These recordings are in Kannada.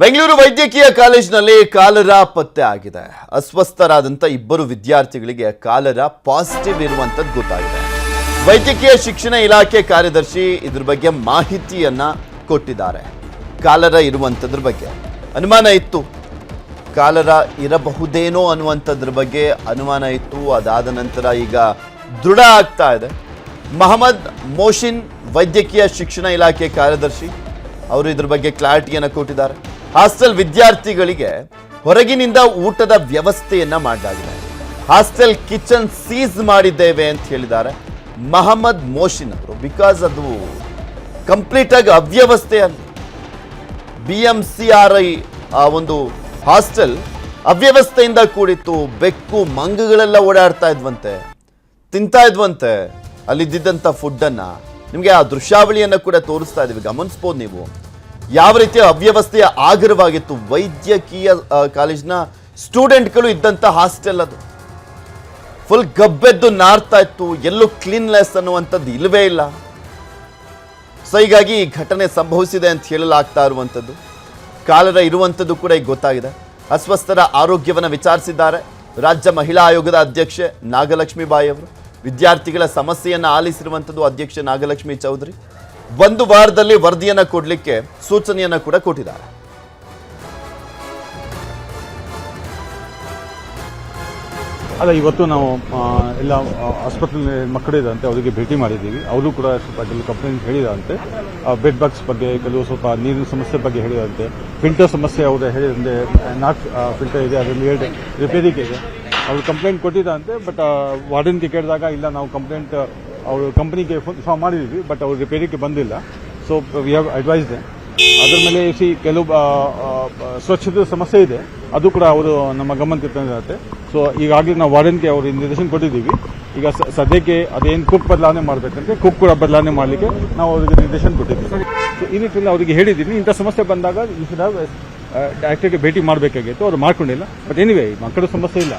ಬೆಂಗಳೂರು ವೈದ್ಯಕೀಯ ಕಾಲೇಜಿನಲ್ಲಿ ಕಾಲರ ಪತ್ತೆ ಆಗಿದೆ. ಅಸ್ವಸ್ಥರಾದಂಥ ಇಬ್ಬರು ವಿದ್ಯಾರ್ಥಿಗಳಿಗೆ ಕಾಲರ ಪಾಸಿಟಿವ್ ಇರುವಂಥದ್ದು ಗೊತ್ತಾಗಿದೆ. ವೈದ್ಯಕೀಯ ಶಿಕ್ಷಣ ಇಲಾಖೆ ಕಾರ್ಯದರ್ಶಿ ಇದ್ರ ಬಗ್ಗೆ ಮಾಹಿತಿಯನ್ನ ಕೊಟ್ಟಿದ್ದಾರೆ. ಕಾಲರ ಇರುವಂಥದ್ರ ಬಗ್ಗೆ. ಅನುಮಾನ ಇತ್ತು. ಕಾಲರ ಇರಬಹುದೇನೋ ಅನ್ನುವಂಥದ್ರ ಬಗ್ಗೆ ಅನುಮಾನ ಇತ್ತು. ಅದಾದ ನಂತರ ಈಗ ದೃಢ ಆಗ್ತಾ ಇದೆ. ಮಹಮ್ಮದ್ ಮೋಷಿನ್ ವೈದ್ಯಕೀಯ ಶಿಕ್ಷಣ ಇಲಾಖೆ ಕಾರ್ಯದರ್ಶಿ, ಅವರು ಇದ್ರ ಬಗ್ಗೆ ಕ್ಲಾರಿಟಿಯನ್ನು ಕೊಟ್ಟಿದ್ದಾರೆ. ಹಾಸ್ಟೆಲ್ ವಿದ್ಯಾರ್ಥಿಗಳಿಗೆ ಹೊರಗಿನಿಂದ ಊಟದ ವ್ಯವಸ್ಥೆಯನ್ನ ಮಾಡಲಾಗಿದೆ ಹಾಸ್ಟೆಲ್ ಕಿಚನ್ ಸೀಸ್ ಮಾಡಿದ್ದೇವೆ ಅಂತ ಹೇಳಿದ್ದಾರೆ. ಮಹಮ್ಮದ್ ಮೋಶಿನ್ ಅವರು, ಬಿಕಾಸ್ ಅದು ಕಂಪ್ಲೀಟ್ ಆಗಿ ಅವ್ಯವಸ್ಥೆ ಅಂತ B M C R I ಆ ಒಂದು ಹಾಸ್ಟೆಲ್ ಅವ್ಯವಸ್ಥೆಯಿಂದ ಕೂಡಿತ್ತು. ಬೆಕ್ಕು ಮಂಗಗಳೆಲ್ಲ ಓಡಾಡ್ತಾ ಇದ್ವಂತೆ, ತಿಂತಾ ಇದ್ವಂತೆ. ಅಲ್ಲಿದ್ದಂಥ ಫುಡ್ಡನ್ನು ನಿಮಗೆ ಆ ದೃಶ್ಯಾವಳಿಯನ್ನು ಕೂಡ ತೋರಿಸ್ತಾ ಇದ್ದೀವಿ ಗಮನಿಸ್ಬೋದು ನೀವು. ಯಾವ ರೀತಿಯ ಅವ್ಯವಸ್ಥೆಯ ಆಗರವಾಗಿತ್ತು? ವೈದ್ಯಕೀಯ ಕಾಲೇಜ್ನ ಸ್ಟೂಡೆಂಟ್ಗಳು ಇದ್ದಂಥ ಹಾಸ್ಟೆಲ್ ಅದು. ಫುಲ್ ಗಬ್ಬೆದ್ದು ನಾರ್ತಾ ಇತ್ತು, ಎಲ್ಲೂ ಕ್ಲೀನ್ಲೆಸ್ ಅನ್ನುವಂಥದ್ದು ಇಲ್ಲವೇ ಇಲ್ಲ. ಸೊ, ಹೀಗಾಗಿ ಈ ಘಟನೆ ಸಂಭವಿಸಿದೆ ಅಂತ ಹೇಳಲಾಗ್ತಾ ಇರುವಂಥದ್ದು. ಕಾಲರ ಇರುವಂಥದ್ದು ಕೂಡ ಈಗ ಗೊತ್ತಾಗಿದೆ. ಅಸ್ವಸ್ಥರ ಆರೋಗ್ಯವನ್ನು ವಿಚಾರಿಸಿದ್ದಾರೆ. ರಾಜ್ಯ ಮಹಿಳಾ ಆಯೋಗದ ಅಧ್ಯಕ್ಷೆ ನಾಗಲಕ್ಷ್ಮಿ ಬಾಯಿ ಅವರು. ವಿದ್ಯಾರ್ಥಿಗಳ ಸಮಸ್ಯೆಯನ್ನು ಆಲಿಸಿರುವಂಥದ್ದು ಅಧ್ಯಕ್ಷೆ ನಾಗಲಕ್ಷ್ಮಿ ಚೌಧರಿ. ಒಂದು ವಾರದಲ್ಲಿ ವರದಿಯನ್ನು ಕೊಡಲಿಕ್ಕೆ ಸೂಚನೆಯನ್ನು ಕೂಡ ಕೊಟ್ಟಿದ್ದಾರೆ. ಅಲ್ಲ, ಇವತ್ತು ನಾವು ಎಲ್ಲ ಆಸ್ಪತ್ರೆ ಮಕ್ಕಳಿದಂತೆ ಅವರಿಗೆ ಭೇಟಿ ಮಾಡಿದ್ದೀವಿ. ಅವರು ಕೂಡ ಸ್ವಲ್ಪ ಕೆಲವು ಕಂಪ್ಲೇಂಟ್ ಹೇಳಿದಂತೆ ಬೆಡ್ ಬಾಕ್ಸ್ ಬಗ್ಗೆ, ಕೆಲವು ಸ್ವಲ್ಪ ನೀರಿನ ಸಮಸ್ಯೆ ಬಗ್ಗೆ ಹೇಳಿದಂತೆ ಫಿಲ್ಟರ್ ಸಮಸ್ಯೆ ಅವರು ಹೇಳಿದಂತೆ ನಾಲ್ಕು ಫಿಲ್ಟರ್ ಇದೆ, ಅದರಲ್ಲಿ ಎರಡು ರಿಪೇರಿಗೆ ಇದೆ. ಅವರು ಕಂಪ್ಲೇಂಟ್ ಕೊಟ್ಟಿದ್ದಂತೆ ಬಟ್ ವಾರ್ಡನ್ಗೆ ಕೇಳಿದಾಗ, ಇಲ್ಲ, ನಾವು ಕಂಪ್ಲೇಂಟ್ ಅವರು ಕಂಪನಿಗೆ ಇನ್ಫಾರ್ಮ್ ಮಾಡಿದ್ದೀವಿ ಬಟ್ ಅವ್ರು ರಿಪೇರಿಗೆ ಬಂದಿಲ್ಲ. ಸೊ ವಿ ಹ್ಯಾವ್ ಅಡ್ವೈಸ್ ಅದ್ರ ಮೇಲೆ ಸಿ ಕೆಲವು ಸ್ವಚ್ಛತೆ ಸಮಸ್ಯೆ ಇದೆ. ಅದು ಕೂಡ ಅವರು ನಮ್ಮ ಗಮನಕ್ಕೆ ತಂದಿರುತ್ತೆ. ಸೊ ಈಗಾಗಲೇ ನಾವು ವಾರ್ಡನ್ಗೆ ಅವರು ನಿರ್ದೇಶನ ಕೊಟ್ಟಿದ್ದೀವಿ. ಈಗ ಸದ್ಯಕ್ಕೆ ಅದೇನು ಕುಕ್ ಬದಲಾವಣೆ ಮಾಡಬೇಕಂದ್ರೆ ಕುಕ್ ಕೂಡ ಬದಲಾವಣೆ ಮಾಡಲಿಕ್ಕೆ ನಾವು ಅವರಿಗೆ ನಿರ್ದೇಶನ ಕೊಟ್ಟಿದ್ದೀವಿ. ಸೊ ಈ ನಿಟ್ಟಿನಲ್ಲಿ ಅವರಿಗೆ ಹೇಳಿದ್ದೀನಿ. ಇಂಥ ಸಮಸ್ಯೆ ಬಂದಾಗ ಈ ಶುಡ್ ಡಾಕ್ಟರ್ಗೆ ಭೇಟಿ ಮಾಡಬೇಕಾಗಿತ್ತು ಅವ್ರು ಮಾಡ್ಕೊಂಡಿಲ್ಲ ಬಟ್ ಎನಿವೆ ಮಕ್ಕಳ ಸಮಸ್ಯೆ ಇಲ್ಲ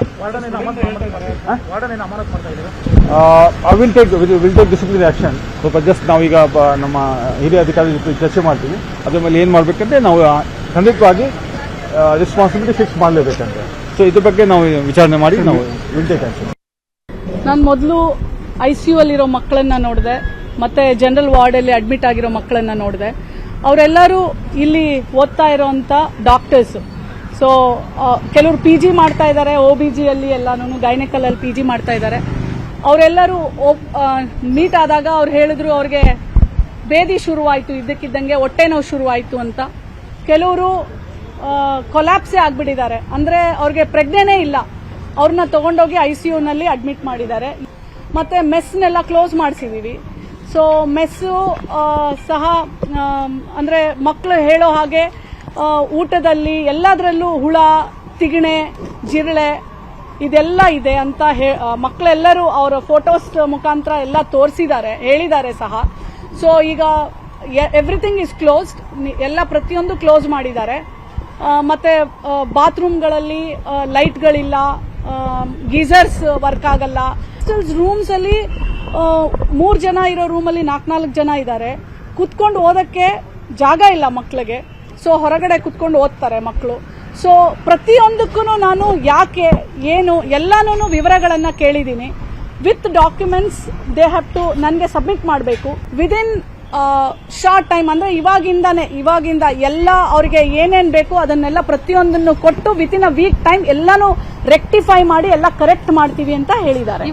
will take will take discipline action ಸ್ವಲ್ಪ ಜಸ್ಟ್ ನಾವೀಗ ನಮ್ಮ ಹಿರಿಯ ಅಧಿಕಾರಿ ಜೊತೆ ಚರ್ಚೆ ಮಾಡ್ತೀವಿ ಅದ್ರ ಮೇಲೆ ಏನು ಮಾಡಬೇಕಂದ್ರೆ ನಾವು ಆ, ಖಂಡಿತವಾಗಿ ರೆಸ್ಪಾನ್ಸಿಬಿಲಿಟಿ ಫಿಕ್ಸ್ ಮಾಡಲೇಬೇಕಂತೆ ಸೊ ಇದ್ರ ಬಗ್ಗೆ ನಾವು ವಿಚಾರಣೆ ಮಾಡಿ ನಾವು ವಿಲ್ ಟೇಕ್ ನಾನು ಮೊದಲು ಐ ಸಿ ಯು ಅಲ್ಲಿರೋ ಮಕ್ಕಳನ್ನ ನೋಡಿದೆ ಮತ್ತೆ ಜನರಲ್ ವಾರ್ಡಲ್ಲಿ ಅಡ್ಮಿಟ್ ಆಗಿರೋ ಮಕ್ಕಳನ್ನ ನೋಡಿದೆ ಅವರೆಲ್ಲರೂ ಇಲ್ಲಿ ಓದ್ತಾ ಇರೋಂಥ ಡಾಕ್ಟರ್ಸ್ ಸೊ ಕೆಲವರು ಪಿ ಜಿ ಮಾಡ್ತಾ ಇದ್ದಾರೆ ಒ ಬಿ ಜಿಯಲ್ಲಿ ಎಲ್ಲಾನು ಗೈನಕಲಲ್ಲಿ ಪಿ ಜಿ ಮಾಡ್ತಾ ಇದ್ದಾರೆ ಅವರೆಲ್ಲರೂ ಮೀಟ್ ಆದಾಗ ಅವ್ರು ಹೇಳಿದ್ರು ಅವ್ರಿಗೆ ಬೇದಿ ಶುರುವಾಯಿತು, ಇದ್ದಕ್ಕಿದ್ದಂಗೆ ಹೊಟ್ಟೆ ನೋವು ಶುರುವಾಯಿತು ಅಂತ. ಕೆಲವರು ಕೊಲ್ಯಾಪ್ಸೇ ಆಗ್ಬಿಟ್ಟಿದ್ದಾರೆ. ಅಂದ್ರೆ ಅವ್ರಿಗೆ ಪ್ರಜ್ಞೆನೇ ಇಲ್ಲ. ಅವ್ರನ್ನ ತಗೊಂಡೋಗಿ ಐ ಸಿ ಯುನಲ್ಲಿ ಅಡ್ಮಿಟ್ ಮಾಡಿದ್ದಾರೆ. ಮತ್ತೆ ಮೆಸ್ನೆಲ್ಲ ಕ್ಲೋಸ್ ಮಾಡಿಸಿದೀವಿ. ಸೊ ಮೆಸ್ಸು ಸಹ ಅಂದರೆ ಮಕ್ಕಳು ಹೇಳೋ ಹಾಗೆ ಊಟದಲ್ಲಿ ಎಲ್ಲದರಲ್ಲೂ ಹುಳ, ತಿಗಣೆ, ಜಿರಳೆ ಇದೆಲ್ಲ ಇದೆ ಅಂತ ಹೇ- ಮಕ್ಕಳೆಲ್ಲರೂ ಅವರ ಫೋಟೋಸ್ ಮುಖಾಂತರ ಎಲ್ಲ ತೋರಿಸಿದ್ದಾರೆ, ಹೇಳಿದ್ದಾರೆ ಸಹ. ಸೊ ಈಗ ಎವ್ರಿಥಿಂಗ್ ಇಸ್ ಕ್ಲೋಸ್ಡ್ ಎಲ್ಲ ಪ್ರತಿಯೊಂದು ಕ್ಲೋಸ್ ಮಾಡಿದ್ದಾರೆ. ಮತ್ತು ಬಾತ್ರೂಮ್ಗಳಲ್ಲಿ ಲೈಟ್ಗಳಿಲ್ಲ ಗೀಸರ್ಸ್ ವರ್ಕ್ ಆಗಲ್ಲ. ರೂಮ್ಸ್ ಅಲ್ಲಿ ಮೂರು ಜನ ಇರೋ ರೂಮಲ್ಲಿ ನಾಲ್ಕು ಜನ ಇದ್ದಾರೆ ಕುತ್ಕೊಂಡು ಓದಕ್ಕೆ ಜಾಗ ಇಲ್ಲ ಮಕ್ಕಳಿಗೆ ಸೊ ಹೊರಗಡೆ ಕುತ್ಕೊಂಡು ಓದ್ತಾರೆ ಮಕ್ಕಳು ಸೊ ಪ್ರತಿಯೊಂದಕ್ಕೂ ನಾನು ಯಾಕೆ, ಏನು ಎಲ್ಲಾನು ವಿವರಗಳನ್ನ ಕೇಳಿದ್ದೀನಿ. With documents they have to ನನಗೆ ಸಬ್ಮಿಟ್ ಮಾಡಬೇಕು. ವಿದಿನ್ ಶಾರ್ಟ್ ಟೈಮ್ ಅಂದ್ರೆ ಇವಾಗಿಂದಾನೆ, ಇವಾಗಿಂದ ಎಲ್ಲ ಅವರಿಗೆ ಏನೇನ್ ಬೇಕು ಅದನ್ನೆಲ್ಲ ಪ್ರತಿಯೊಂದನ್ನು ಕೊಟ್ಟು ವಿತಿನ್ ಅ ವೀಕ್ ಟೈಮ್ ಎಲ್ಲಾನು ರೆಕ್ಟಿಫೈ ಮಾಡಿ, ಎಲ್ಲ ಕರೆಕ್ಟ್ ಮಾಡ್ತೀವಿ ಅಂತ ಹೇಳಿದ್ದಾರೆ.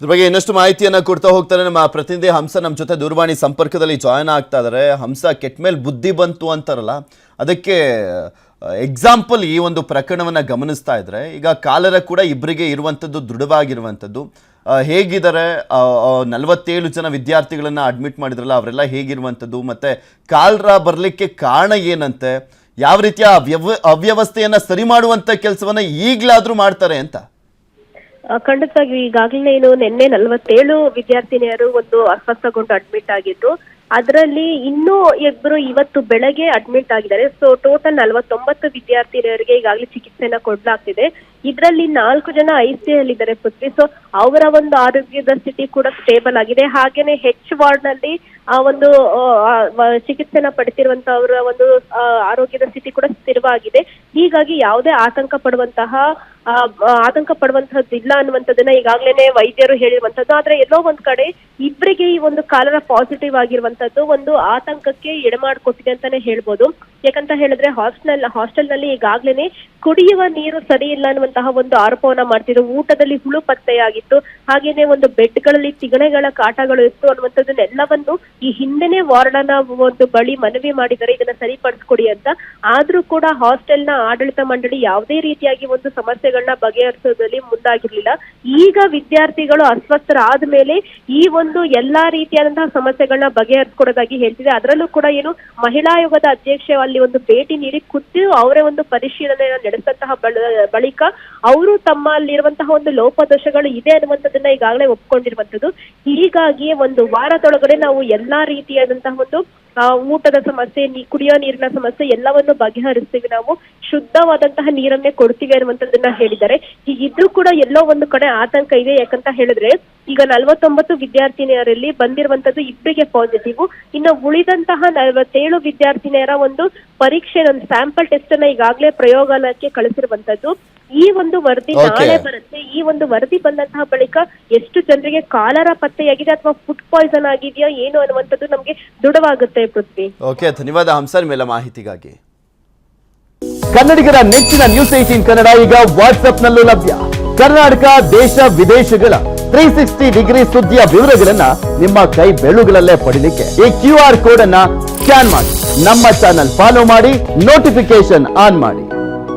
ಇದ್ರ ಬಗ್ಗೆ ಇನ್ನಷ್ಟು ಮಾಹಿತಿಯನ್ನು ಕೊಡ್ತಾ ಹೋಗ್ತಾರೆ ನಮ್ಮ ಪ್ರತಿನಿಧಿ ಹಂಸ ನಮ್ಮ ಜೊತೆ ದೂರವಾಣಿ ಸಂಪರ್ಕದಲ್ಲಿ ಜಾಯ್ನ್ ಆಗ್ತಾ ಇದ್ದಾರೆ ಹಂಸ ಕೆಟ್ಟ ಮೇಲೆ ಬುದ್ಧಿ ಬಂತು ಅಂತಾರಲ್ಲ, ಅದಕ್ಕೆ ಎಕ್ಸಾಂಪಲ್ ಈ ಒಂದು ಪ್ರಕರಣವನ್ನು ಗಮನಿಸ್ತಾ ಇದ್ದರೆ ಈಗ ಕಾಲರ ಕೂಡ ಇಬ್ಬರಿಗೆ ಇರುವಂಥದ್ದು ದೃಢವಾಗಿರುವಂಥದ್ದು ಹೇಗಿದ್ದಾರೆ? ನಲವತ್ತೇಳು ಜನ ವಿದ್ಯಾರ್ಥಿಗಳನ್ನು ಅಡ್ಮಿಟ್ ಮಾಡಿದ್ರಲ್ಲ, ಅವರೆಲ್ಲ ಹೇಗಿರುವಂಥದ್ದು ಮತ್ತು ಕಾಲರ ಬರಲಿಕ್ಕೆ ಕಾರಣ ಏನಂತೆ? ಯಾವ ರೀತಿಯ ಅವ್ಯವ, ಅವ್ಯವಸ್ಥೆಯನ್ನು ಸರಿ ಮಾಡುವಂಥ ಕೆಲಸವನ್ನು ಈಗಲಾದರೂ ಮಾಡ್ತಾರೆ ಅಂತ? ಖಂಡಿತವಾಗಿ ಈಗಾಗಲೇ ಏನು ನಿನ್ನೆ ನಲವತ್ತೇಳು ವಿದ್ಯಾರ್ಥಿನಿಯರು ಒಂದು ಅಸ್ವಸ್ಥಗೊಂಡು ಅಡ್ಮಿಟ್ ಆಗಿದ್ದು, ಅದರಲ್ಲಿ ಇನ್ನೂ ಇಬ್ಬರು ಇವತ್ತು ಬೆಳಗ್ಗೆ ಅಡ್ಮಿಟ್ ಆಗಿದ್ದಾರೆ. ಸೊ ಟೋಟಲ್ ನಲವತ್ತೊಂಬತ್ತು ವಿದ್ಯಾರ್ಥಿನಿಯರಿಗೆ ಈಗಾಗಲೇ ಚಿಕಿತ್ಸೆನ ಕೊಡ್ಲಾಗ್ತಿದೆ. ಇದರಲ್ಲಿ ನಾಲ್ಕು ಜನ ಐ ಸಿ ಇದ್ದಾರೆ ಪೃಥ್ವಿ. ಸೊ ಅವರ ಒಂದು ಆರೋಗ್ಯದ ಸ್ಥಿತಿ ಕೂಡ ಸ್ಟೇಬಲ್ ಆಗಿದೆ. ಹಾಗೇನೆ ಹೆಚ್ ವಾರ್ಡ್ನಲ್ಲಿ ಆ ಒಂದು ಚಿಕಿತ್ಸೆನ ಆ, ಅವರ ಒಂದು ಆರೋಗ್ಯದ ಸ್ಥಿತಿ ಕೂಡ ಸ್ಥಿರವಾಗಿದೆ. ಹೀಗಾಗಿ ಯಾವುದೇ ಆತಂಕ ಪಡುವಂತಹ ಆತಂಕ ಪಡುವಂತಹದ್ದು ಇಲ್ಲ ಅನ್ನುವಂಥದ್ದನ್ನ ಈಗಾಗಲೇ ವೈದ್ಯರು ಹೇಳಿರುವಂತದ್ದು ಆದ್ರೆ ಎಲ್ಲೋ ಒಂದ್ ಕಡೆ ಇಬ್ಬರಿಗೆ ಈ ಒಂದು ಕಾಲರ ಪಾಸಿಟಿವ್ ಆಗಿರುವಂತದ್ದು ಒಂದು ಆತಂಕಕ್ಕೆ ಎಡೆಮಾಡ್ಕೊಟ್ಟಿದೆ ಅಂತಾನೆ ಹೇಳ್ಬೋದು. ಯಾಕಂತ ಹೇಳಿದ್ರೆ ಹಾಸ್ಟೆಲ್ ಹಾಸ್ಟೆಲ್ನಲ್ಲಿ ಈಗಾಗ್ಲೇನೆ ಕುಡಿಯುವ ನೀರು ಸರಿ ಇಲ್ಲ ಅನ್ನುವಂತಹ ಒಂದು ಆರೋಪವನ್ನ ಮಾಡ್ತಿದ್ರು. ಊಟದಲ್ಲಿ ಹುಳು ಪತ್ತೆಯಾಗಿತ್ತು. ಹಾಗೇನೆ ಒಂದು ಬೆಡ್ಗಳಲ್ಲಿ ತಿಗಣೆಗಳ ಕಾಟಗಳು ಇತ್ತು ಅನ್ನುವಂಥದ್ದನ್ನೆಲ್ಲವನ್ನು ಈ ಹಿಂದೆನೆ ವಾರ್ಡನ ಒಂದು ಬಳಿ ಮನವಿ ಮಾಡಿದರೆ ಇದನ್ನ ಸರಿಪಡಿಸ್ಕೊಡಿ ಅಂತ. ಆದ್ರೂ ಕೂಡ ಹಾಸ್ಟೆಲ್ನ ಆಡಳಿತ ಮಂಡಳಿ ಯಾವುದೇ ರೀತಿಯಾಗಿ ಒಂದು ಸಮಸ್ಯೆಗಳನ್ನ ಬಗೆಹರಿಸೋದ್ರಲ್ಲಿ ಮುಂದಾಗಿರ್ಲಿಲ್ಲ. ಈಗ ವಿದ್ಯಾರ್ಥಿಗಳು ಅಸ್ವಸ್ಥರಾದ ಮೇಲೆ ಈ ಒಂದು ಎಲ್ಲಾ ರೀತಿಯಾದಂತಹ ಸಮಸ್ಯೆಗಳನ್ನ ಬಗೆಹರಿಸ್ಕೊಡೋದಾಗಿ ಹೇಳ್ತಿದೆ. ಅದರಲ್ಲೂ ಕೂಡ ಏನು ಮಹಿಳಾ ಆಯೋಗದ ಅಧ್ಯಕ್ಷೆ ಅಲ್ಲಿ ಒಂದು ಭೇಟಿ ನೀಡಿ ಖುದ್ದು ಅವರೇ ಒಂದು ಪರಿಶೀಲನೆಯನ್ನು ನಡೆಸಿದಂತಹ ಬಳ- ಬಳಿಕ ಅವರು ತಮ್ಮಲ್ಲಿರುವಂತಹ ಒಂದು ಲೋಪದೋಷಗಳು ಇದೆ ಅನ್ನುವಂಥದ್ದನ್ನ ಈಗಾಗಲೇ ಒಪ್ಕೊಂಡಿರುವಂತದ್ದು ಹೀಗಾಗಿ ಒಂದು ವಾರದೊಳಗಡೆ ನಾವು ಎಲ್ಲಾ ರೀತಿಯಾದಂತಹ ಒಂದು ಊಟದ ಸಮಸ್ಯೆ, ನೀ, ಕುಡಿಯೋ ನೀರಿನ ಸಮಸ್ಯೆ ಎಲ್ಲವನ್ನು ಬಗೆಹರಿಸ್ತೀವಿ ನಾವು. ಶುದ್ಧವಾದಂತಹ ನೀರನ್ನೇ ಕೊಡ್ತೀವಿ ಅನ್ನುವಂಥದ್ದನ್ನ ಹೇಳಿದ್ದಾರೆ. ಹೀಗಿದ್ರೂ ಕೂಡ ಎಲ್ಲೋ ಒಂದು ಕಡೆ ಆತಂಕ ಇದೆ. ಯಾಕಂತ ಹೇಳಿದ್ರೆ, ಈಗ ನಲವತ್ತೊಂಬತ್ತು ವಿದ್ಯಾರ್ಥಿನಿಯರಲ್ಲಿ ಬಂದಿರುವಂತದ್ದು ಇಬ್ಬರಿಗೆ ಪಾಸಿಟಿವ್ ಇನ್ನು ಉಳಿದಂತಹ ನಲವತ್ತೇಳು ವಿದ್ಯಾರ್ಥಿನಿಯರ ಒಂದು ಪರೀಕ್ಷೆ, ಒಂದು ಸ್ಯಾಂಪಲ್ ಟೆಸ್ಟ್ ಅನ್ನ ಈಗಾಗಲೇ ಪ್ರಯೋಗಾಲಯಕ್ಕೆ ಕಳಿಸಿರುವಂತದ್ದು ಈ ಒಂದು ವರದಿ. ನಾಳೆ ಬರುತ್ತೆ. ಈ ಒಂದು ವರದಿ ಬಂದಂತಹ ಬಳಿಕ ಎಷ್ಟು ಜನರಿಗೆ ಕಾಲರ ಪತ್ತೆಯಾಗಿದೆ ಅಥವಾ ಫುಡ್ ಪಾಯ್ಸನ್ ಆಗಿದೆಯಾ ಏನು ಅನ್ನುವಂಥದ್ದು ನಮ್ಗೆ ದೃಢವಾಗುತ್ತೆ ಪೃಥ್ವಿ. ಓಕೆ ಧನ್ಯವಾದ ಹಂಸರ್ ಮೇಲೆ ಮಾಹಿತಿಗಾಗಿ. ಕನ್ನಡಿಗರ ನೆಚ್ಚಿನ ನ್ಯೂಸ್ ಏಟೀನ್ ಕನ್ನಡ ಈಗ ವಾಟ್ಸ್ಆಪ್ನಲ್ಲೂ ಲಭ್ಯ. ಕರ್ನಾಟಕ ದೇಶ ವಿದೇಶಗಳ ತ್ರೀ ಸಿಕ್ಸ್ಟಿ ಡಿಗ್ರಿ ಸುದ್ದಿಯ ವಿವರಗಳನ್ನ ನಿಮ್ಮ ಕೈ ಬೆಳುಗಳಲ್ಲೇ ಪಡಿಲಿಕ್ಕೆ ಈ ಕ್ಯೂ ಆರ್ ಕೋಡ್ ಅನ್ನ ಸ್ಕ್ಯಾನ್ ಮಾಡಿ. ನಮ್ಮ ಚಾನಲ್ ಫಾಲೋ ಮಾಡಿ ನೋಟಿಫಿಕೇಶನ್ ಆನ್ ಮಾಡಿ.